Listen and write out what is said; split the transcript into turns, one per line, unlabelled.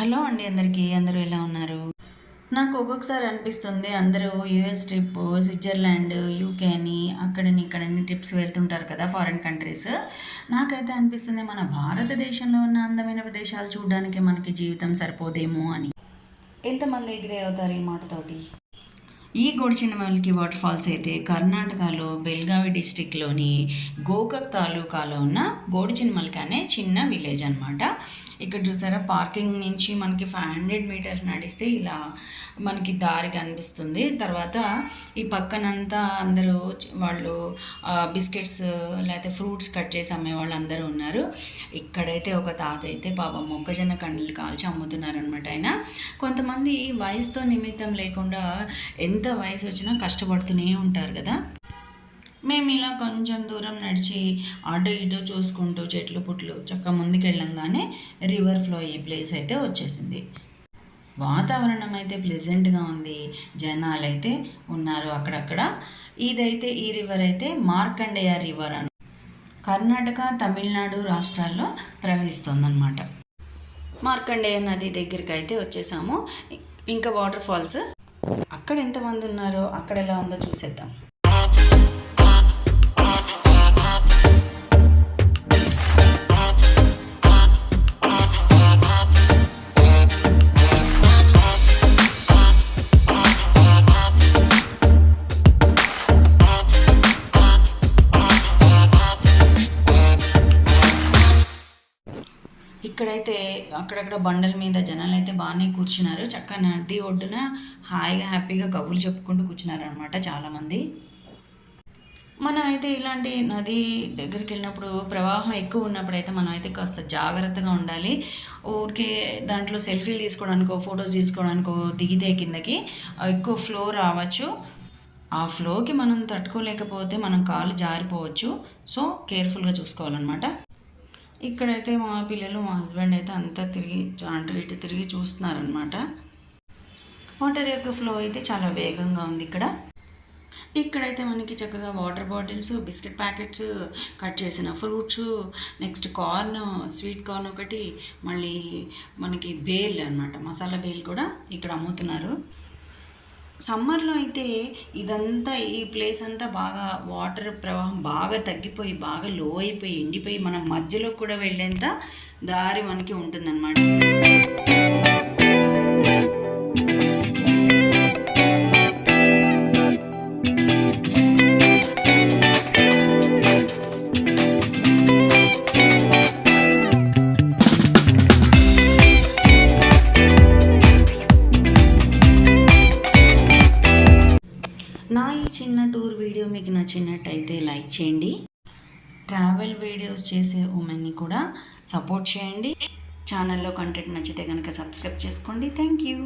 Hello అండి అందరికీ అందరూ ఎలా ఉన్నారు? నాకు ఒక్కొక్కసారి అనిపిస్తుంది అందరూ యూఎస్ ట్రిప్ స్విట్జర్లాండ్ యూకే అని అక్కడని ఇక్కడని ట్రిప్స్ వెళ్తుంటారు కదా ఫారిన్ కంట్రీస్. నాకైతే అనిపిస్తుంది మన భారతదేశంలో ఉన్న అందమైన ప్రదేశాలు చూడడానికి మనకి జీవితం సరిపోదేమో అని. ఎంతమంది ఎగ్రీ అవుతారు ఈ మాటతోటి? ఈ గోడిచినమల్కి వాటర్ ఫాల్స్ అయితే కర్ణాటకలో బెల్గావి డిస్టిక్లోని గోకక్ తాలూకాలో ఉన్న గోడిచినమల్కి అనే చిన్న విలేజ్ అనమాట ఇక్కడ చూసారా పార్కింగ్ నుంచి మనకి ఫైవ్ హండ్రెడ్ మీటర్స్ నడిస్తే ఇలా మనకి దారి కనిపిస్తుంది. తర్వాత ఈ పక్కనంతా అందరూ వాళ్ళు బిస్కెట్స్ లేకపోతే ఫ్రూట్స్ కట్ చేసి అమ్మే వాళ్ళు అందరూ ఉన్నారు. ఇక్కడైతే ఒక తాత అయితే పాపం మొక్కజొన్న కండ్లు కాల్చి అమ్ముతున్నారు అనమాట ఆయన. కొంతమంది వయసుతో నిమిత్తం లేకుండా ఎంత ఎంత వయసు వచ్చినా కష్టపడుతూనే ఉంటారు కదా? మేము ఇలా కొంచెం దూరం నడిచి అటు ఇటు చూసుకుంటూ చెట్లు పుట్లు చక్క ముందుకెళ్ళంగానే రివర్ ఫ్లో ఈ ప్లేస్ అయితే వచ్చేసింది. వాతావరణం అయితే ప్లెజెంట్గా ఉంది. జనాలు అయితే ఉన్నారు అక్కడక్కడ. ఇదైతే ఈ రివర్ అయితే మార్కండేయ రివర్ అని కర్ణాటక తమిళనాడు రాష్ట్రాల్లో ప్రవహిస్తుందన్నమాట. మార్కండేయ నది దగ్గరికి అయితే వచ్చేసాము. ఇంకా వాటర్ ఫాల్స్ అక్కడ ఎంతమంది ఉన్నారో అక్కడ ఎలా ఉందో చూసేద్దాం. ఇక్కడైతే అక్కడక్కడ బండల మీద జనాలు అయితే బాగానే కూర్చున్నారు. చక్కగా నది ఒడ్డున హాయిగా హ్యాపీగా కబుర్లు చెప్పుకుంటూ కూర్చున్నారనమాట చాలామంది. మనం అయితే ఇలాంటి నది దగ్గరికి వెళ్ళినప్పుడు ప్రవాహం ఎక్కువ ఉన్నప్పుడు అయితే మనం అయితే కాస్త జాగ్రత్తగా ఉండాలి. ఊరికే దాంట్లో సెల్ఫీలు తీసుకోవడానికో ఫొటోస్ తీసుకోవడానికో దిగితే కిందకి ఎక్కువ ఫ్లో రావచ్చు. ఆ ఫ్లోకి మనం తట్టుకోలేకపోతే మనం కాలు జారిపోవచ్చు. సో కేర్ఫుల్గా చూసుకోవాలన్నమాట. ఇక్కడైతే మా పిల్లలు మా హస్బెండ్ అయితే అంతా తిరిగి అటు ఇటు తిరిగి చూస్తున్నారనమాట వాటర్ యొక్క ఫ్లో అయితే చాలా వేగంగా ఉంది ఇక్కడ. ఇక్కడైతే మనకి చక్కగా water bottles biscuit packets cut చేసిన fruits next corn sweet corn ఒకటి మళ్ళీ మనకి బేల్ అనమాట మసాలా బేల్ కూడా ఇక్కడ అమ్ముతున్నారు. సమ్మర్లో అయితే ఇదంతా ఈ ప్లేస్ అంతా బాగా వాటర్ ప్రవాహం బాగా తగ్గిపోయి బాగా లో అయిపోయి ఎండిపోయి మనం మధ్యలో కూడా వెళ్ళేంత దారి మనకి ఉంటుందన్నమాట. చిన్న టూర్ వీడియో మీకు నచ్చినట్టయితే లైక్ చేయండి. ట్రావెల్ వీడియోస్ చేసే ఉమెన్ని కూడా సపోర్ట్ చేయండి. ఛానల్లో కంటెంట్ నచ్చితే కనుక సబ్స్క్రైబ్ చేసుకోండి. Thank you